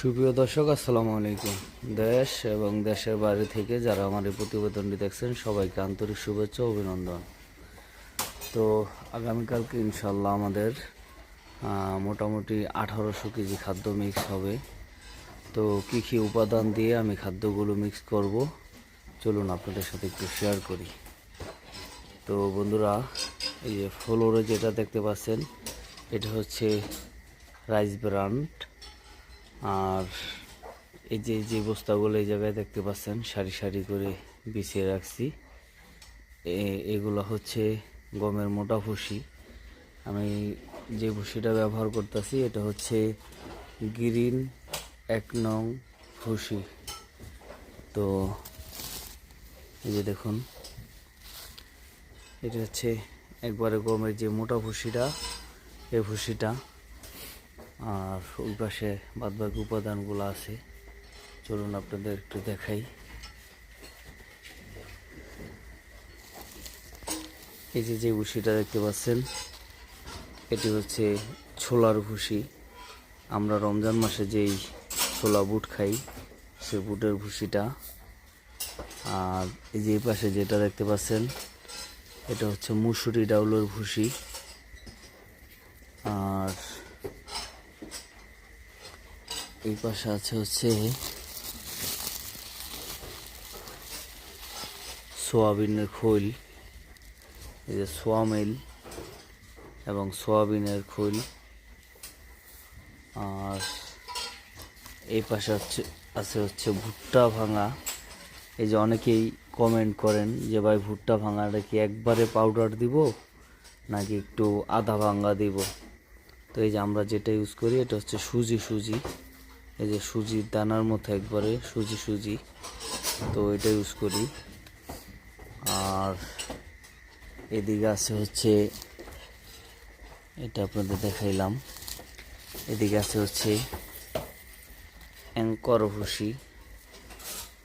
সুপ্রিয় দর্শক, আসসালামু আলাইকুম। দেশ এবং দেশের বাইরে থেকে যারা আমার এই প্রতিবেদনটি দেখছেন, সবাইকে আন্তরিক শুভেচ্ছা অভিনন্দন। তো আগামীকালকে ইনশাল্লাহ আমাদের মোটামুটি আঠারোশো কেজি খাদ্য মিক্স হবে। তো কী কী উপাদান দিয়ে আমি খাদ্যগুলো মিক্স করব, চলুন আপনাদের সাথে একটু শেয়ার করি। তো বন্ধুরা, এই যে ফ্লোরে যেটা দেখতে পাচ্ছেন, এটা হচ্ছে রাইস ব্র্যান্ড আর এই যে যে বস্তাগুলো এই জায়গায় দেখতে পাচ্ছেন, সারি সারি করে বিছিয়ে রাখছি। এগুলো হচ্ছে গমের মোটা ভুসি। আমি যে ভুসিটা ব্যবহার করতেছি, এটা হচ্ছে গ্রিন এক নং ভুসি। তো এই যে দেখুন, এটা হচ্ছে একবারে গমের যে মোটা ভুসিটা, এই ভুসিটা আর ওই পাশে বাদবাকি উপাদানগুলো আছে। চলুন আপনাদের একটু দেখাই। এই যে যে ভুসিটা দেখতে পাচ্ছেন, এটি হচ্ছে ছোলার ভুসি আমরা রমজান মাসে যেই ছোলা বুট খাই, সে বুটের ভুসিটা আর এই যে পাশে যেটা দেখতে পাচ্ছেন, এটা হচ্ছে মুসুরি ডাউলের ভুসি আর এই পাশে আছে হচ্ছে সোয়াবিনের খোল, এই যে সোয়ামিল এবং সোয়াবিনের খোল। আর এই পাশে হচ্ছে, আছে হচ্ছে ভুট্টা ভাঙা। এই যে অনেকেই কমেন্ট করেন যে, ভাই, ভুট্টা ভাঙাটা কি একবারে পাউডার দিব নাকি একটু আধা ভাঙা দিব? তো এই যে আমরা যেটা ইউজ করি, এটা হচ্ছে সুজি সুজি। এই যে সুজির দানার মতো একবারে, সুজি সুজি। তো এটা ইউজ করি। আর এদিকে আছে হচ্ছে, এটা আপনাদের দেখাইলাম। এদিকে আছে হচ্ছে অ্যাঙ্কর ভুসি।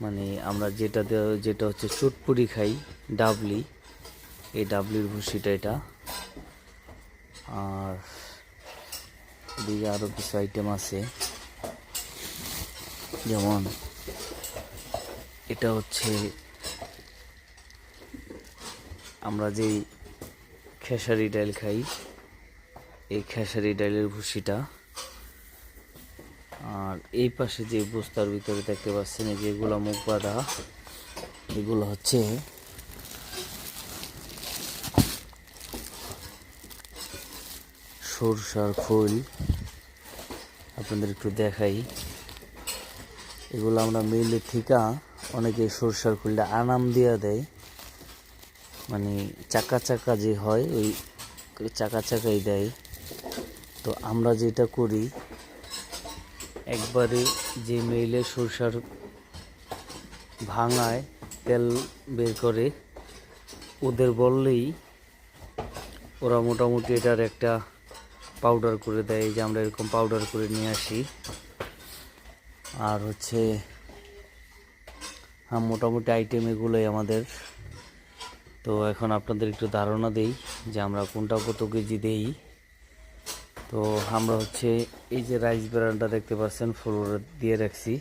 মানে আমরা যেটা যেটা হচ্ছে চুটপুরি খাই, ডাবলি। এই ডাবলির ভুসিটা এটা। আর এদিকে আরও কিছু আইটেম আছে। যেমন এটা হচ্ছে আমরা যেই খেসারি ডাল খাই, এই খেসারি ডালের ভুসিটা। আর এই পাশে যে বস্তার ভিতরে দেখতে পাচ্ছেন, এই যেগুলো মুখ বাঁধা এগুলো হচ্ছে সরষার ফুল আপনাদের একটু দেখাই। এগুলো আমরা মিলে থেকে অনেকে সরষার ফুলটা আনাম দিয়া দেয়। মানে চাকা চাকা যে হয়, ওই চাকা চাকাই দেয়। তো আমরা যেটা করি, একবারে যে মেইলে সরষার ভাঙায় তেল বের করে, ওদের বললেই ওরা মোটামুটি এটার একটা পাউডার করে দেয়। যে আমরা এরকম পাউডার করে নিয়ে আসি। আর হচ্ছে হ্যাঁ মোটামুটি আইটেম এগুলোই আমাদের। তো এখন আপনাদের একটু ধারণা দেই যে আমরা কোনটা কত কেজি দেই। তো আমরা হচ্ছে এই যে রাইস ব্র্যান্ডটা দেখতে পাচ্ছেন ফ্লোরে দিয়ে রাখছি,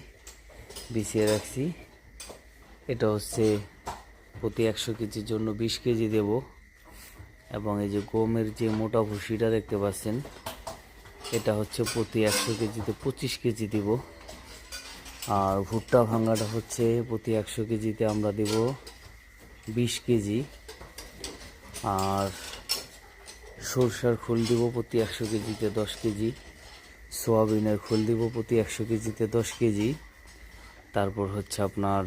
বিছিয়ে রাখছি। এটা হচ্ছে প্রতি একশো কেজির জন্য বিশ কেজি দেব। এবং এই যে গমের যে মোটা ভুসিটা দেখতে পাচ্ছেন, এটা হচ্ছে প্রতি একশো কেজিতে পঁচিশ কেজি দিব। আর ভুট্টা ভাঙাটা হচ্ছে প্রতি একশো কেজিতে আমরা দেব বিশ কেজি। আর সরষার খোল দিব প্রতি একশো কেজিতে দশ কেজি। সোয়াবিনের খোল দিব প্রতি একশো কেজিতে দশ কেজি। তারপর হচ্ছে আপনার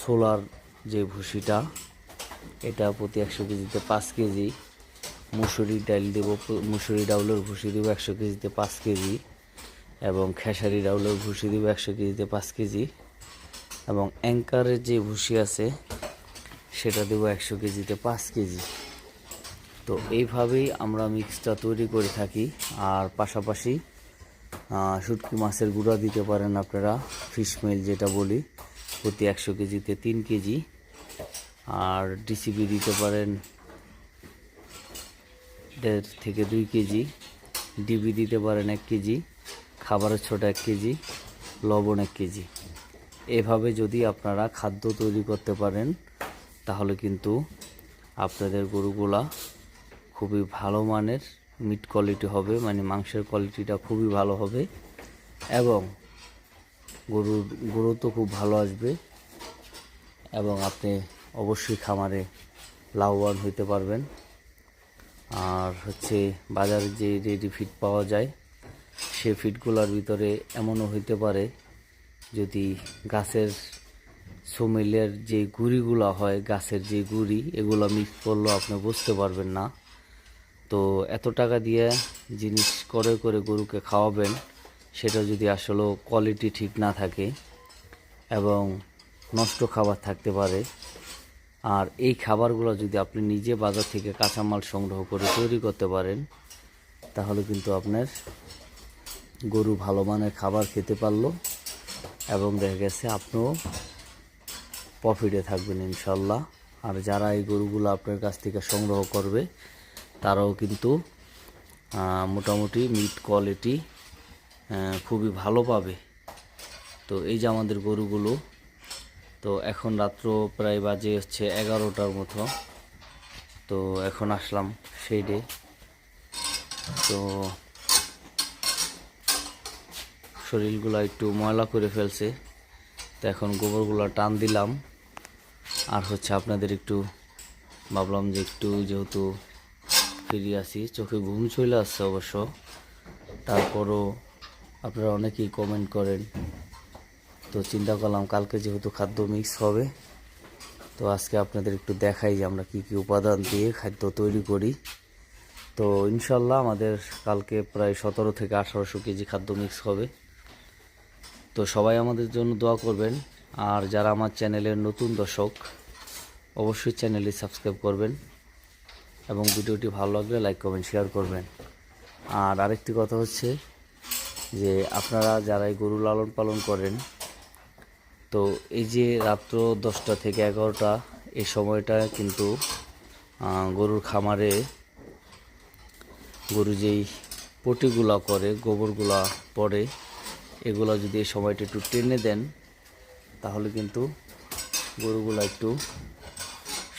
সোলার যে ভুসিটা, এটা প্রতি একশো কেজিতে পাঁচ কেজি। মুসুরি ডাল দেব মুসুরি ডাউলের ভুসি দেবো একশো কেজিতে পাঁচ কেজি। এবং খেসারি ডাউলের ভুসি দেবো একশো কেজিতে পাঁচ কেজি এবং অ্যাঙ্কারের যে ভুসি আছে, সেটা দেবো একশো কেজিতে পাঁচ কেজি। তো এইভাবেই আমরা মিক্সটা তৈরি করে থাকি। আর পাশাপাশি শুটকি মাছের গুঁড়া দিতে পারেন আপনারা, ফিশ মিল যেটা বলি, প্রতি একশো কেজিতে তিন কেজি। আর ডিসিবি দিতে পারেন দেড় থেকে দুই কেজি। ডিবি দিতে পারেন এক কেজি। খাবারের ছোট এক কেজি, লবণ এক কেজি। এভাবে যদি আপনারা খাদ্য তৈরি করতে পারেন, তাহলে কিন্তু আপনাদের গরুগুলা খুবই ভালো মানের মিট কোয়ালিটি হবে মানে মাংসের কোয়ালিটিটা খুবই ভালো হবে। এবং গরুর, গরু তো খুব ভালো আসবে। এবং আপনি অবশ্যই খামারে লাভবান হইতে পারবেন। আর হচ্ছে বাজারে যে রেডি ফিড পাওয়া যায় সে ফিডগুলোর ভিতরে এমনও হইতে পারে যদি গাছের সোমেলের যে গুড়িগুলো হয়, গাছের যে গুড়ি, এগুলো মিক্স করলেও আপনি বুঝতে পারবেন না। তো এত টাকা দিয়ে জিনিস করে করে গরুকে খাওয়াবেন, সেটা যদি আসলে কোয়ালিটি ঠিক না থাকে এবং নষ্ট খাবার থাকতে পারে। আর এই খাবারগুলো যদি আপনি নিজে বাজার থেকে কাঁচামাল সংগ্রহ করে তৈরি করতে পারেন, তাহলে কিন্তু আপনার গরু ভালো মানের খাবার খেতে পারল এবং দেখা গেছে আপনিও প্রফিটে থাকবেন ইনশাল্লাহ আর যারা এই গরুগুলো আপনার কাছ থেকে সংগ্রহ করবে, তারাও কিন্তু মোটামুটি মিট কোয়ালিটি খুবই ভালো পাবে। তো এই যে আমাদের গরুগুলো, তো এখন রাত্র প্রায় বাজে হচ্ছে এগারোটার মতো। তো এখন আসলাম সেই ডে তো শরীরগুলো একটু ময়লা করে ফেলছে। তো এখন গোবরগুলো টান দিলাম। আর হচ্ছে আপনাদের একটু ভাবলাম যে একটু যেহেতু ফিরে আসি চোখে ঘুম চলে আসছে অবশ্য। তারপরও আপনারা অনেকেই কমেন্ট করেন। তো চিন্তা করলাম কালকে যেহেতু খাদ্য মিক্স হবে, তো আজকে আপনাদের একটু দেখাই যে আমরা কি কি উপাদান দিয়ে খাদ্য তৈরি করি। তো ইনশাল্লাহ আমাদের কালকে প্রায় সতেরো থেকে আঠারোশো কেজি খাদ্য মিক্স হবে। তো সবাই আমাদের জন্য দোয়া করবেন। আর যারা আমার চ্যানেলের নতুন দর্শক, অবশ্যই চ্যানেলটি সাবস্ক্রাইব করবেন এবং ভিডিওটি ভালো লাগলে লাইক, কমেন্ট, শেয়ার করবেন। আর আরেকটি কথা হচ্ছে যে আপনারা যারা এই গরু লালন পালন করেন, তো এই যে রাত্র দশটা থেকে এগারোটা, এই সময়টা কিন্তু গরুর খামারে গরু যেই পটিগুলা করে, গোবরগুলা পড়ে এগুলা যদি এই সময়টা একটু টেনে দেন, তাহলে কিন্তু গরুগুলা একটু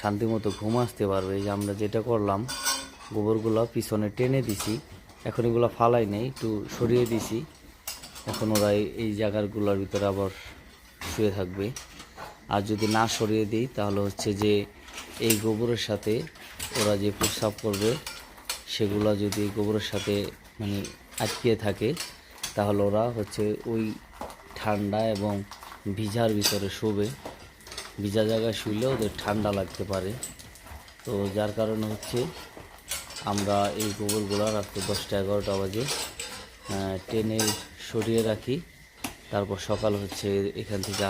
শান্তিমতো ঘুম আসতে পারবে। এই যে আমরা যেটা করলাম, গোবরগুলা পিছনে টেনে দিছি, এখন এগুলো ফালাই নেই, একটু সরিয়ে দিছি। এখন ওরা এই জায়গাগুলোর ভিতরে আবার শুয়ে থাকবে। আর যদি না সরিয়ে দিই, তাহলে হচ্ছে যে এই গোবরের সাথে ওরা যে প্রস্রাব করবে, সেগুলো যদি গোবরের সাথে মানে আটকিয়ে থাকে তাহলে ওরা হচ্ছে ওই ঠান্ডা এবং ভিজার ভিতরে শোবে। ভিজা জায়গায় শুইলে ওদের ঠান্ডা লাগতে পারে। তো যার কারণে হচ্ছে আমরা এই গোবরগুলো রাত্রে দশটা এগারোটা বাজে টেনে সরিয়ে রাখি। তারপর সকাল হচ্ছে এখান থেকে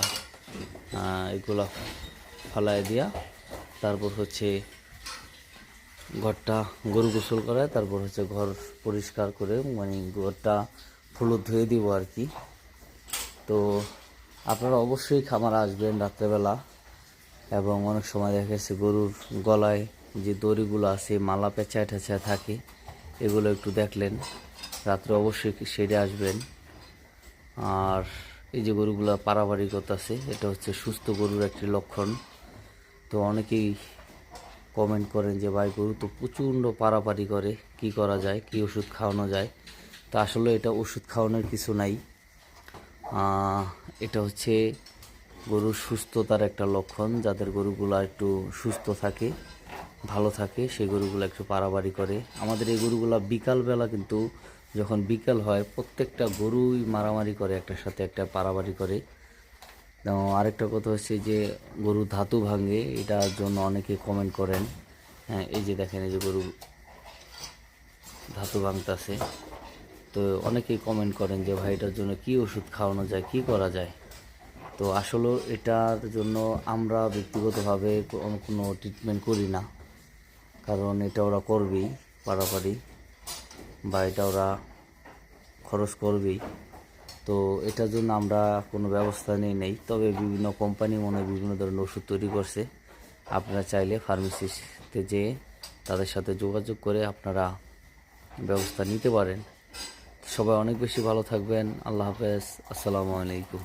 এগুলা ফালায় দিয়া তারপর হচ্ছে ঘরটা গরু গোসল করায়, তারপর হচ্ছে ঘর পরিষ্কার করে মানে ঘরটা ফুলো ধুয়ে দিব আর কি। তো আপনারা অবশ্যই খামার আসবেন রাত্রেবেলা এবং অনেক সময় দেখা গেছে গরুর গলায় যে দড়িগুলো আছে, মালা পেঁচায় টেঁচায় থাকে, এগুলো একটু দেখলেন। রাত্রে অবশ্যই সেরে আসবেন। আর এই যে গরুগুলো পারাবাড়ি করতেছে এটা হচ্ছে সুস্থ গরুর একটি লক্ষণ। তো অনেকেই কমেন্ট করেন যে, ভাই, গরু তো প্রচণ্ড পারাপারি করে, কি করা যায়, কি ওষুধ খাওয়ানো যায়? তো আসলে এটা ওষুধ খাওয়ানোর কিছু নাই। এটা হচ্ছে গরুর সুস্থতার একটা লক্ষণ, যাদের গরুগুলো একটু সুস্থ থাকে, ভালো থাকে, সেই গরুগুলো একটু পারাবাড়ি করে। আমাদের এই গরুগুলো বিকালবেলা কিন্তু যখন বিকাল হয়, প্রত্যেকটা গরুই মারামারি করে, একটার সাথে একটা পারাবাড়ি করে। আরেকটা কথা হচ্ছে যে গরু ধাতু ভাঙে, এটার জন্য অনেকে কমেন্ট করেন। হ্যাঁ এই যে দেখেন, এই যে গরু ধাতু ভাঙতেছে। তো অনেকেই কমেন্ট করেন যে, ভাই, এটার জন্য কি ওষুধ খাওয়ানো যায়? কি করা যায়? তো আসলে এটার জন্য আমরা ব্যক্তিগতভাবে কোনো ট্রিটমেন্ট করি না। কারণ এটা ওরা করবেই, পারাপারি, বা এটা ওরা খরচ করবেই। তো এটার জন্য আমরা কোনো ব্যবস্থা নিই, নেই। তবে বিভিন্ন কোম্পানি মনে হয় বিভিন্ন ধরনের ওষুধ তৈরি করছে। আপনারা চাইলে ফার্মেসিতে যেয়ে তাদের সাথে যোগাযোগ করে আপনারা ব্যবস্থা নিতে পারেন। সবাই অনেক বেশি ভালো থাকবেন। আল্লাহ হাফেজ। আসসালামু আলাইকুম।